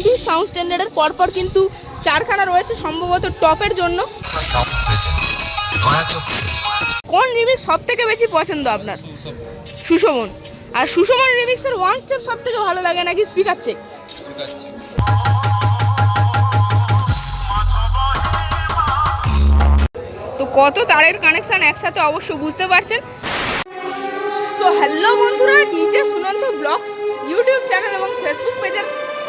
Twenty sound স্ট্যান্ডার্ডের পরপর কিন্তু চারখানা রয়েছে সম্ভবত টপের জন্য। কোন রিমিক্স সব থেকে বেশি পছন্দ আপনার? সুশোভন। আর সুশোভন রিমিক্সের ওয়ান স্টেপ সব থেকে ভালো লাগে নাকি স্পিকার চেক তো কত তারের কানেকশন একসাথে অবশ্য বুঝতে পারছেন? সো হ্যালো বন্ধুরা DJ Sunanta blogs YouTube channel এবং ফেসবুক পেজের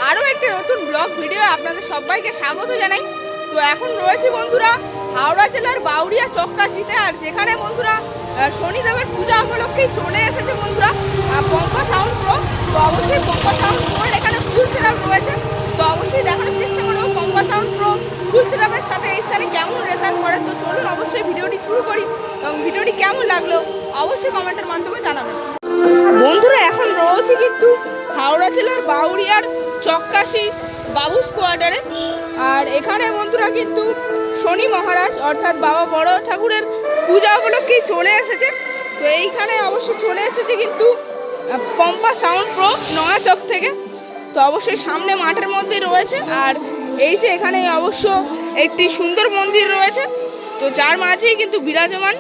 আরও একটি নতুন ব্লগ ভিডিও আপনাদের সবাইকে স্বাগত জানাই। তো এখন রয়েছে বন্ধুরা হাওড়া জেলার বাউরিয়া চক্কাশিতে আর যেখানে বন্ধুরা শনিদেবের পূজা উপলক্ষেই চলে এসেছে বন্ধুরা পঙ্কা সাউন্ড প্রো। তো অবশ্যই পঙ্কা সাউন্ড প্রোর এখানে ফুল সেটআপ রয়েছে। তো অবশ্যই দেখানোর চেষ্টা করব পঙ্কা সাউন্ড প্রো ফুল সেটআপের সাথে এই স্থানে কেমন রেজাল্ট করে। তো চলুন অবশ্যই ভিডিওটি শুরু করি এবং ভিডিওটি কেমন লাগল অবশ্যই কমেন্টের মাধ্যমে জানাবেন। বন্ধুরা, এখন রয়েছে কিন্তু হাওড়া জেলার বাউরিয়ার চক্কাশি বাবুস কোয়ার্টারে আর এখানে বন্ধুরা কিন্তু শনি মহারাজ অর্থাৎ বাবা বড় ঠাকুরের পূজা উপলক্ষেই চলে এসেছে। তো এইখানে অবশ্য চলে এসেছে কিন্তু পম্পা সাউন্ড প্রো নয়া চক থেকে। তো অবশ্যই সামনে মাঠের মধ্যে রয়েছে। আর এই যে এখানে অবশ্য একটি সুন্দর মন্দির রয়েছে। তো যার মাঝেই কিন্তু বিরাজমান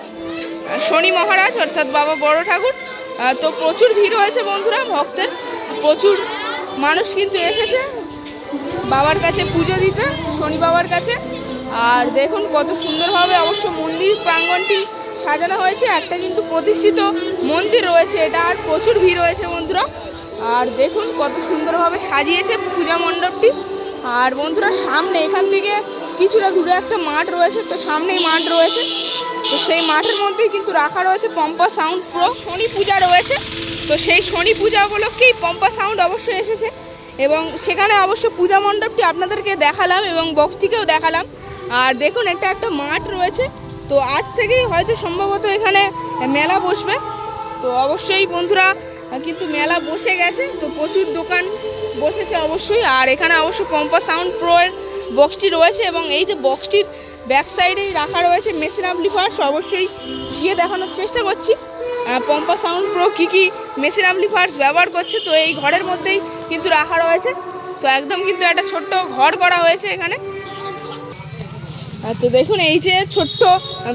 শনি মহারাজ অর্থাৎ বাবা বড় ঠাকুর। তো প্রচুর ভিড় হয়েছে বন্ধুরা, ভক্তের। প্রচুর মানুষ কিন্তু এসেছে। বাবার কাছে পুজো দিতে, শনি বাবার কাছে। আর দেখুন কত সুন্দরভাবে অবশ্য মন্দির প্রাঙ্গণটি সাজানো হয়েছে। একটা কিন্তু প্রতিষ্ঠিত মন্দির রয়েছে। এটা আর প্রচুর ভিড় হয়েছে বন্ধুরা। আর দেখুন কত সুন্দরভাবে সাজিয়েছে পূজা মণ্ডপটি। আর বন্ধুরা, সামনে এখান থেকে কিছুটা দূরে একটা মাঠ রয়েছে। তো সামনেই মাঠ রয়েছে। তো সেই মাঠের মধ্যেই কিন্তু রাখা রয়েছে পম্পা সাউন্ড প্রো। শনি পূজা রয়েছে। তো সেই শনি পূজা উপলক্ষেই পম্পা সাউন্ড অবশ্যই এসেছে এবং সেখানে অবশ্য পূজা মণ্ডপটি আপনাদেরকে দেখালাম এবং বক্সটিকেও দেখালাম। আর দেখুন, একটা একটা মাঠ রয়েছে। তো আজ থেকেই হয়তো সম্ভবত এখানে মেলা বসবে। তো অবশ্যই বন্ধুরা, কিন্তু মেলা বসে গেছে, তো প্রচুর দোকান বসেছে অবশ্যই। আর এখানে অবশ্য পম্পা সাউন্ড প্রো এর বক্সটি রয়েছে এবং এই যে বক্সটির ব্যাক সাইডেই রাখা রয়েছে মেশিন অ্যাম্পলিফায়ার্স অবশ্যই গিয়ে দেখানোর চেষ্টা করছি। পম্পা সাউন্ড প্রো কী কী মেশিন অ্যাম্পলিফায়ার্স ব্যবহার করছে, তো এই ঘরের মধ্যেই কিন্তু রাখা রয়েছে। তো একদম কিন্তু একটা ছোট্ট ঘর করা হয়েছে এখানে। তো দেখুন, এই যে ছোট্ট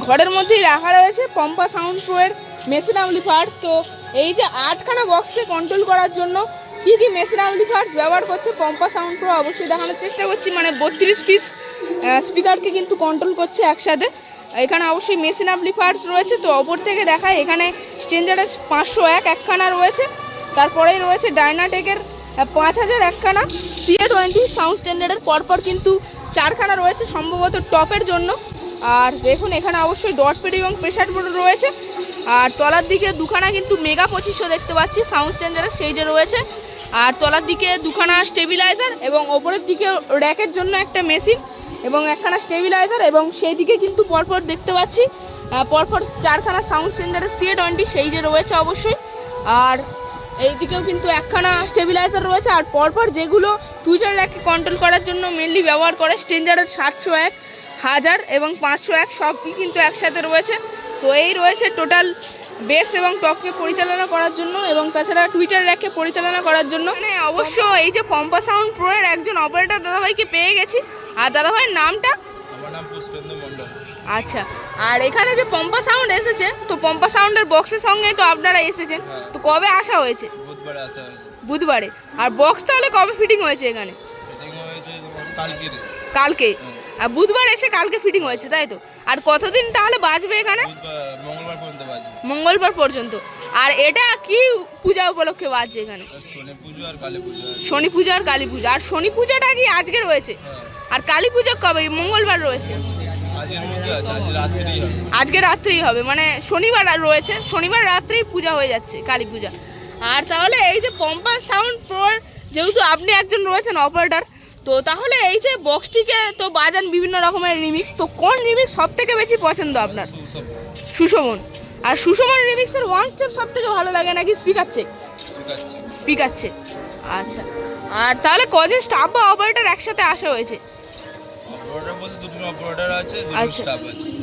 ঘরের মধ্যেই রাখা রয়েছে পম্পা সাউন্ড প্রো এর মেশিন অ্যাম্পলিফায়ার্স। তো এই যে আটখানা বক্সকে কন্ট্রোল করার জন্য কী কী মেশিন অ্যাম্পলিফায়ার্স ব্যবহার করছে পম্পা সাউন্ড প্রো? অবশ্যই দেখানোর চেষ্টা করছি। মানে বত্রিশ পিস স্পিকারকে কিন্তু কন্ট্রোল করছে একসাথে। এখানে অবশ্যই মেশিন অ্যাম্পলিফায়ার্স রয়েছে, তো ওপর থেকে দেখায় এখানে স্ট্রেঞ্জারের পাঁচশো এক একখানা রয়েছে। তারপরেই রয়েছে ডাইনাটেকের পাঁচ হাজার একখানা। সিএ টোয়েন্টি সাউন্ড স্ট্যান্ডার্ডের পরপর কিন্তু চারখানা রয়েছে সম্ভবত টপের জন্য। আর দেখুন, এখানে অবশ্যই ডট পেড এবং প্রেশার বোর্ড রয়েছে। আর তলার দিকে দুখানা কিন্তু মেগা পঁচিশশো দেখতে পাচ্ছি সাউন্ড স্ট্যান্ডার্ডের সেই যে রয়েছে। আর তলার দিকে দুখানা স্টেবিলাইজার এবং ওপরের দিকে র্যাকের জন্য একটা মেশিন এবং একখানা স্টেবিলাইজার এবং সেই দিকে কিন্তু পরপর দেখতে পাচ্ছি। পরপর চারখানা সাউন্ড স্ট্যান্ডার্ডের সিএ টোয়েন্টি সেই যে রয়েছে অবশ্যই। আর এইদিকেও কিন্তু একখানা স্টেবিলাইজার রয়েছে। আর পরপর যেগুলো টুইটার র্যাককে কন্ট্রোল করার জন্য মেনলি ব্যবহার করে স্টেঞ্জারের সাতশো এক, হাজার এবং পাঁচশো এক, সবই কিন্তু একসাথে রয়েছে। তো এই রয়েছে টোটাল বেস এবং টপকে পরিচালনা করার জন্য এবং তাছাড়া টুইটার র্যাককে পরিচালনা করার জন্য। মানে অবশ্য এই যে পম্পা সাউন্ড প্রো এর একজন অপারেটর দাদাভাইকে পেয়ে গেছি। আর দাদাভাইয়ের নামটা? আচ্ছা আর এখানে যে পম্পা সাউন্ড এসেছে তো পম্পা সাউন্ডের বক্সের সঙ্গে তো আপনারা এসেছেন। তো কবে আসা হয়েছে? বুধবারে আসা হয়েছে। বুধবারে। আর বক্স তাহলে কবে ফিটিং হয়েছে এখানে? ফিটিং হয়েছে কালকে। কালকে। আর বুধবার এসে কালকে ফিটিং হয়েছে তাই তো? আর কতদিন তাহলে বাজবে এখানে? মঙ্গলবার পর্যন্ত। আর এটা কি পূজা উপলক্ষে বাজছে এখানে? শনি পুজো আর কালী পুজো। আর শনি পূজাটা কি আজকে রয়েছে? হ্যাঁ। আর কালী পূজা কবে? মঙ্গলবার রয়েছে। আজকে রাত্রেই হবে। মানে শনিবার আর রয়েছে। শনিবার রাত্রেই পূজা হয়ে যাচ্ছে কালী পূজা। আর তাহলে এই যে পম্পা সাউন্ড প্রোর যেহেতু আপনি একজন রয়েছেন অপারেটার তো তাহলে এই যে বক্সটিকে তো বাজান বিভিন্ন রকমের রিমিক্স তো কোন রিমিক্স সব থেকে বেশি পছন্দ আপনার? সুশোভন। আর সুশোভন রিমিক্সের ওয়ান স্টেপ সব থেকে ভালো লাগে নাকি স্পিকার চেক স্পিকার চেক আচ্ছা। আর তাহলে কজন স্টাফ বা অপারেটর একসাথে আসা হয়েছে? অপারেটর দুজন অপারেটর দুজন আচ্ছা।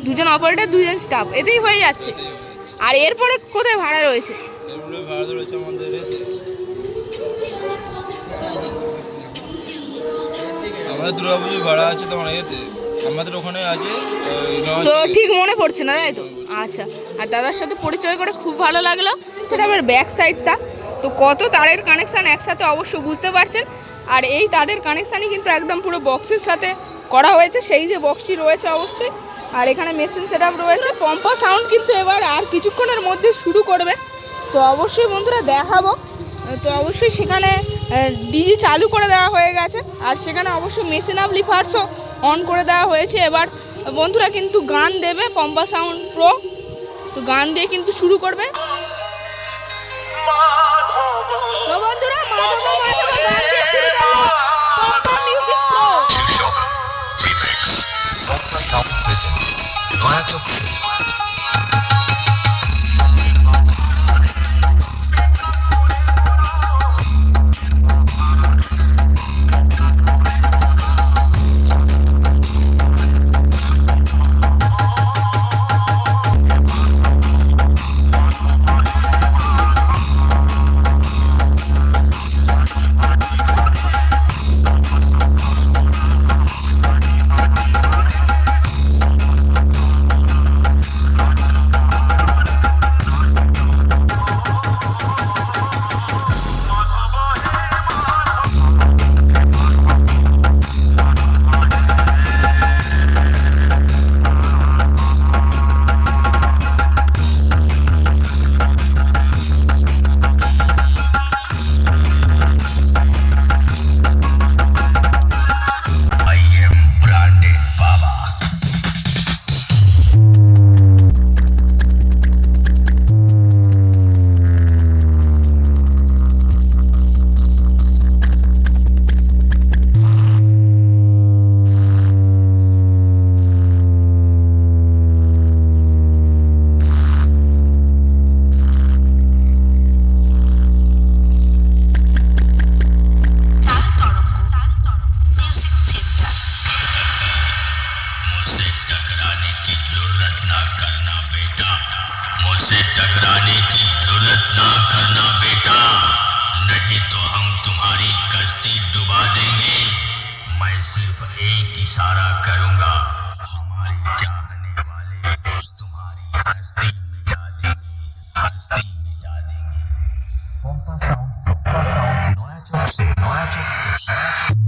দুজন অপারেটর দুজন স্টাফ এতেই হয়ে যাচ্ছে। আর এরপরে কোথায় ভাড়া রয়েছে? আমাদের এতে। ভাড়া আছে তোমার ইয়েতে আমাদের ওখানে আছে তো ঠিক মনে পড়ছে না তাই তো? আচ্ছা আর দাদার সাথে পরিচয় করে খুব ভালো লাগল। সেটা আমার ব্যাক সাইডটা তো কত তারের কানেকশান একসাথে অবশ্য বুঝতে পারছেন। আর এই তারের কানেকশানই কিন্তু একদম পুরো বক্সের সাথে করা হয়েছে। সেই যে বক্সটি রয়েছে অবশ্যই। আর এখানে মেশিন সেট রয়েছে। পম্পা সাউন্ড কিন্তু এবার আর কিছুক্ষণের মধ্যে শুরু করবে। তো অবশ্যই বন্ধুরা দেখাবো। তো অবশ্যই সেখানে ডিজি চালু করে দেওয়া হয়ে গেছে। আর সেখানে অবশ্যই মেশিন আপ লিফার্সও অন করে দেওয়া হয়েছে। এবার বন্ধুরা কিন্তু গান দেবে পম্পা সাউন্ড প্রো। তো গান দিয়ে কিন্তু শুরু করবে। বন্ধুরা গান দিয়ে শুরু পম্পা মিউজিক প্রো। নয়া চোখে। इशारा करूँगा। हमारे चाहने वाले तुम्हारी हस्ती मिटा देंगे हस्ती मिटा देंगे पंपा साउंड पंपा साउंड नोया चौक से नोया चौक से।